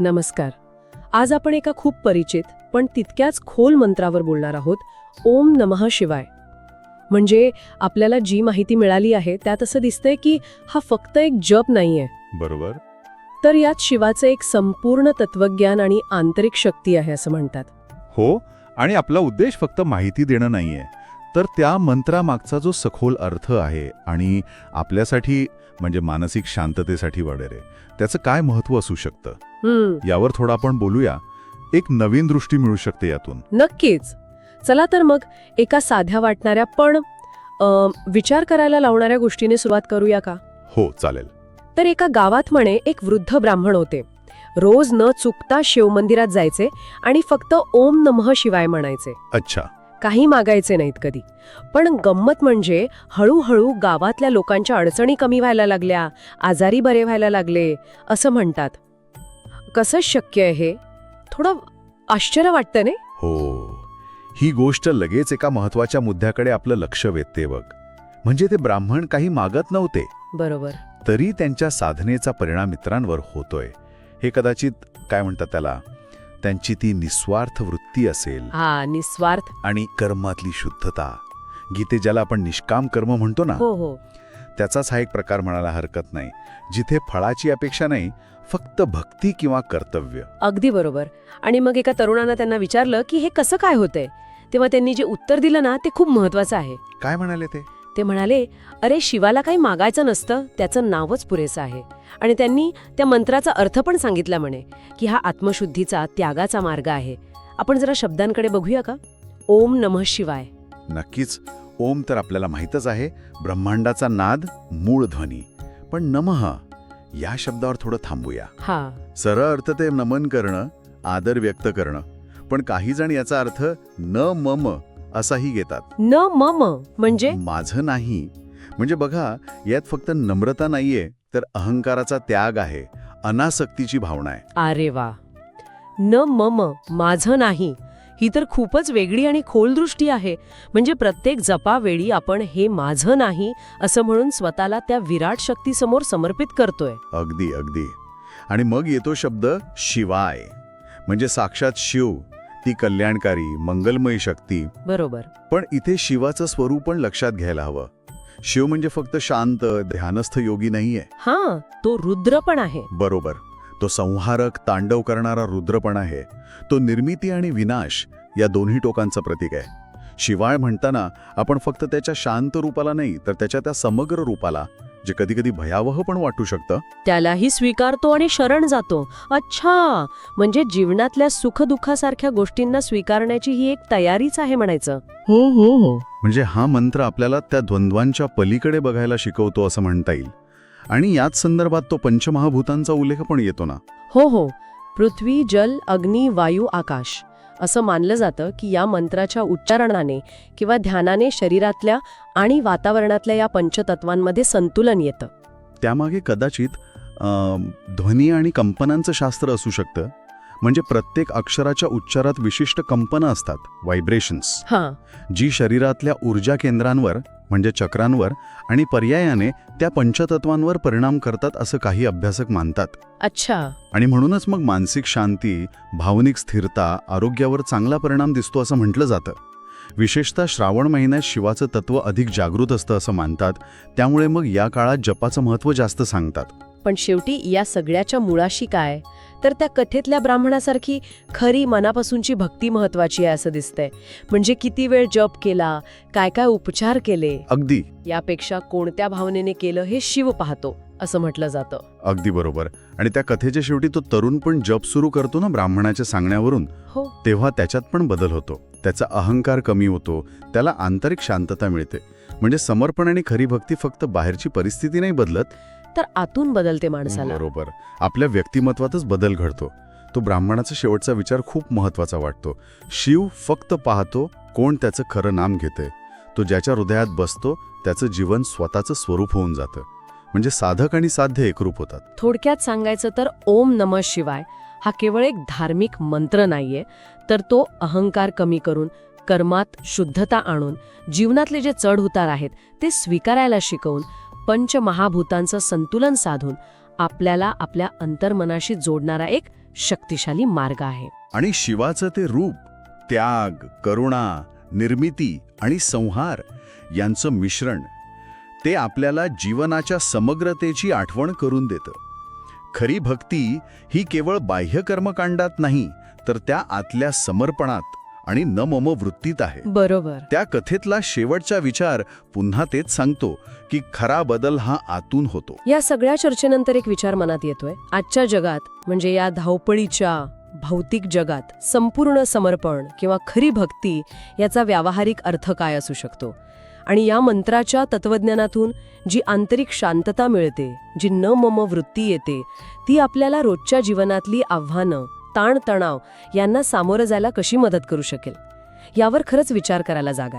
नमस्कार. आज आपण एका खूप परिचित पण तितक्याच खोल मंत्रावर बोलणार आहोत ओम नमः शिवाय. म्हणजे आपल्याला जी माहिती मिळाली आहे त्यात असं दिसतंय की हा फक्त एक जप नाहीये. बरोबर. तर यात शिवाचं एक संपूर्ण तत्वज्ञान आणि आंतरिक शक्ती आहे असं म्हणतात. हो आणि आपला उद्देश फक्त माहिती देणं नाहीये. तर त्या मंत्रामागचा जो सखोल अर्थ आहे आणि आपल्यासाठी म्हणजे मानसिक शांततेसाठी वगैरे त्याचं काय महत्त्व असू शकतं? यावर थोडं आपण बोलूया. एक नवीन दृष्टी मिळू शकते यातून. नक्कीच. चला तर मग एका साध्या वाटणाऱ्या पण विचार करायला लावणाऱ्या गोष्टीने सुरुवात करूया का? हो चालेल. तर एका गावात म्हणे एक वृद्ध ब्राह्मण होते. रोज न चुकता शिवमंदिरात जायचे आणि फक्त ओम नमः शिवाय म्हणायचे. अच्छा. काही मागायचे नाहीत कधी. पण गंमत म्हणजे हळूहळू गावातल्या लोकांच्या अडचणी कमी व्हायला लागल्या आजारी बरे व्हायला लागले असं म्हणतात. कसं शक्य आहे हे? थोडं आश्चर्य वाटतं ने? हो. ही गोष्ट लगेच एका महत्त्वाच्या मुद्द्याकडे आपलं लक्ष वेधते बघ. म्हणजे ते ब्राह्मण काही मागत नव्हते. बरोबर. तरी त्यांच्या साधनेचा परिणाम इतरांवर होतोय. हे कदाचित काय म्हणतात त्याला? त्यांची ती निस्वार्थ वृत्ती असेल. हा निस्वार्थ. आणि कर्मातली शुद्धता. गीते ज्याला आपण निष्काम कर्म म्हणतो ना हो हो. त्याचाच हा एक प्रकार म्हणायला हरकत नाही. जिथे फळाची अपेक्षा नाही फक्त भक्ती किंवा कर्तव्य. अगदी बरोबर. आणि मग एका तरुणानं त्यांना विचारलं की हे कसं काय होतंय? तेव्हा त्यांनी जे उत्तर दिलं ना ते खूप महत्वाचं आहे. काय म्हणाले ते? ते म्हणाले अरे शिवाला काही मागायचं नसतं त्याचं नावच पुरेसं आहे. आणि त्यांनी त्या मंत्राचा अर्थ पण सांगितला म्हणे की हा आत्मशुद्धीचा त्यागाचा मार्ग आहे. आपण जरा शब्दांकडे बघूया का? ओम नमः शिवाय. नक्कीच. ओम तर आपल्याला माहीतच आहे ब्रह्मांडाचा नाद मूळ ध्वनी. पण नमः या शब्दावर थोडं थांबूया. हा. सरळ अर्थ ते नमन करणं आदर व्यक्त करणं. पण काही जण याचा अर्थ न मम असाही घेतात. न मम म्हणजे? माझं नाही. म्हणजे बघा यात फक्त नम्रता नाहीये तर अहंकाराचा त्याग आहे अनासक्तीची भावना आहे. अरे वा. न मम माझं नाही. ही तर खूपच वेगळी आणि खोल दृष्टी आहे. म्हणजे प्रत्येक जपावेळी आपण हे माझं नाही असं म्हणून स्वतःला त्या विराट शक्तीसमोर समर्पित करतोय. अगदी अगदी. आणि मग येतो शब्द शिवाय. म्हणजे साक्षात शिव. ती कल्याणकारी मंगलमयी शक्ती. बरोबर. पण इथे शिवाचं स्वरूप पण लक्षात घ्यायला हवं. शिव म्हणजे फक्त शांत ध्यानस्थ योगी नाहीये. हा तो रुद्र पण आहे. बरोबर. तो संहारक तांडव करणारा रुद्र पण आहे. तो निर्मिती आणि विनाश या दोन्ही टोकांचं प्रतीक आहे. शिवाय म्हणताना आपण फक्त त्याच्या शांत रूपाला नाही तर त्याच्या त्या समग्र रूपाला जे कधी कधी भयावह पण वाटू शकतं. त्यालाही स्वीकारतो आणि शरण जातो. अच्छा! म्हणजे जीवनातल्या सुखदुःखासारख्या गोष्टींना स्वीकारण्याची ही एक तयारीच आहे म्हणायचं. हो हो हो. म्हणजे हा मंत्र आपल्याला त्या द्वंद्वांच्या पलीकडे बघायला शिकवतो असं म्हणता येईल. आणि याच संदर्भात तो पंचमहाभूतांचा उल्लेख पण येतो ना. हो हो. पृथ्वी जल अग्नी वायू आकाश. असं मानलं जातं की या मंत्राच्या उच्चारणाने किंवा ध्यानाने शरीरातल्या आणि वातावरणातल्या या पंचतत्वांमध्ये संतुलन येतं. त्यामागे कदाचित ध्वनी आणि कंपनांचं शास्त्र असू शकतं. म्हणजे प्रत्येक अक्षराच्या उच्चारात विशिष्ट कंपनं असतात व्हायब्रेशन्स हां. जी शरीरातल्या ऊर्जा केंद्रांवर म्हणजे चक्रांवर आणि पर्यायाने त्या पंचतत्वांवर परिणाम करतात असं काही अभ्यासक मानतात. अच्छा. आणि म्हणूनच मग मानसिक शांती भावनिक स्थिरता आरोग्यावर चांगला परिणाम दिसतो असं म्हटलं जातं. विशेषतः श्रावण महिन्यात शिवाचं तत्व अधिक जागृत असतं असं मानतात त्यामुळे मग या काळात जपाचं महत्त्व जास्त सांगतात. पण शेवटी या सगळ्याच्या मुळाशी काय? तर त्या कथेतल्या ब्राह्मणासारखी खरी मनापासूनची भक्ती महत्वाची आहे असं दिसतंय. म्हणजे किती वेळ जप केला? काय काय उपचार केले? अगदी. यापेक्षा कोणत्या भावनेने केलं हे शिव पाहतो असं म्हटलं जातं. अगदी बरोबर. आणि त्या कथेच्या शेवटी तो तरुण पण जप सुरू करतो ना ब्राह्मणाच्या सांगण्यावरून? हो. तेव्हा त्याच्यात पण बदल होतो. त्याचा अहंकार कमी होतो. त्याला आंतरिक शांतता मिळते. म्हणजे समर्पण आणि खरी भक्ती फक्त बाहेरची परिस्थिती नाही बदलत तर आतून बदलते माणसाला. बरोबर. आपल्या व्यक्तिमत्वातच बदल घडतो. तो ब्राह्मणाचा शेवटचा विचार खूप महत्त्वाचा वाटतो. शिव फक्त पाहतो कोण त्याचं खरं नाम घेतंय. तो ज्याच्या हृदयात बसतो त्याचं जीवन स्वतःचं स्वरूप होऊन जातं. म्हणजे साधक आणि साध्य एकरूप होतात. थोडक्यात सांगायचं तर ओम नम शिवाय हा केवळ एक धार्मिक मंत्र नाहीये तर तो अहंकार कमी करून कर्मात शुद्धता आणून जीवनातले जे चढ उतार आहेत ते स्वीकारायला शिकवून पंचमहाभूतांचं संतुलन साधून आपल्याला आपल्या अंतर्मनाशी जोडणारा एक शक्तिशाली मार्ग आहे. आणि शिवाचं ते रूप त्याग करुणा निर्मिती आणि संहार यांचं मिश्रण ते आपल्याला जीवनाच्या समग्रतेची आठवण करून देतं. खरी भक्ती ही केवळ बाह्य कर्मकांडात नाही तर त्या आतल्या समर्पणात आणि न मम वृत्तीत आहे. बरोबर. त्या कथेतला शेवटचा विचार पुन्हा तेच सांगतो की खरा बदल हा आतून होतो. या सगळ्या चर्चेनंतर एक विचार मनात येतोय. आजच्या जगात म्हणजे या धावपळीच्या भौतिक जगात संपूर्ण समर्पण किंवा खरी भक्ती याचा व्यावहारिक अर्थ काय असू शकतो? आणि या मंत्राच्या तत्वज्ञानातून जी आंतरिक शांतता मिळते जी न मम वृत्ती येते ती आपल्याला रोजच्या जीवनातली आव्हानं ताणतणाव यांना सामोरं जायला कशी मदत करू शकेल? यावर खरंच विचार करायला जागा आहे.